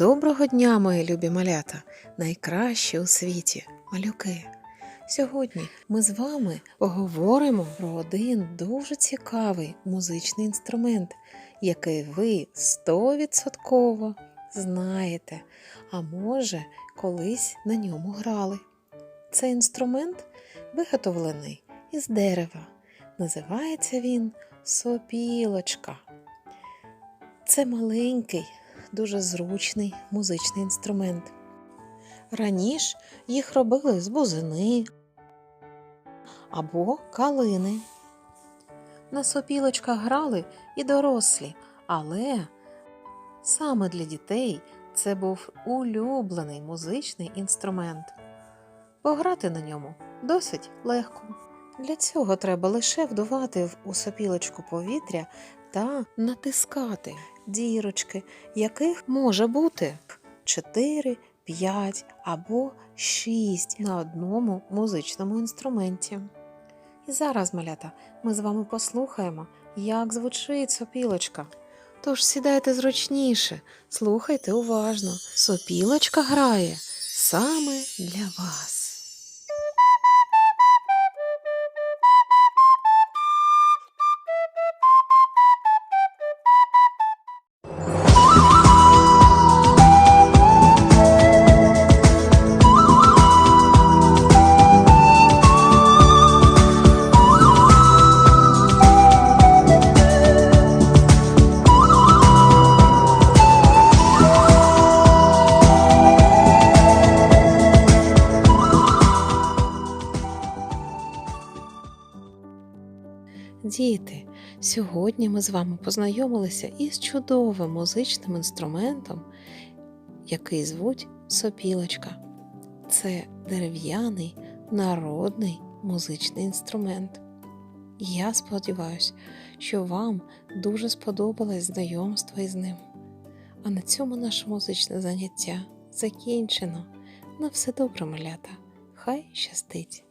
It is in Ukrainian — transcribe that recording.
Доброго дня, мої любі малята, найкращі у світі малюки. Сьогодні ми з вами поговоримо про один дуже цікавий музичний інструмент, який ви стовідсотково знаєте, а може, колись на ньому грали. Цей інструмент виготовлений із дерева. Називається він сопілочка. Це маленький, дуже зручний музичний інструмент. Раніше їх робили з бузини або калини. На сопілочках грали і дорослі, але саме для дітей це був улюблений музичний інструмент. Пограти на ньому досить легко. Для цього треба лише вдувати у сопілочку повітря та натискати дірочки, яких може бути 4, 5 або 6 на одному музичному інструменті. І зараз, малята, ми з вами послухаємо, як звучить сопілочка. Тож сідайте зручніше, слухайте уважно. Сопілочка грає саме для вас. Діти, сьогодні ми з вами познайомилися із чудовим музичним інструментом, який звуть сопілочка. Це дерев'яний народний музичний інструмент. Я сподіваюся, що вам дуже сподобалось знайомство із ним. А на цьому наше музичне заняття закінчено. На все добре, малята. Хай щастить!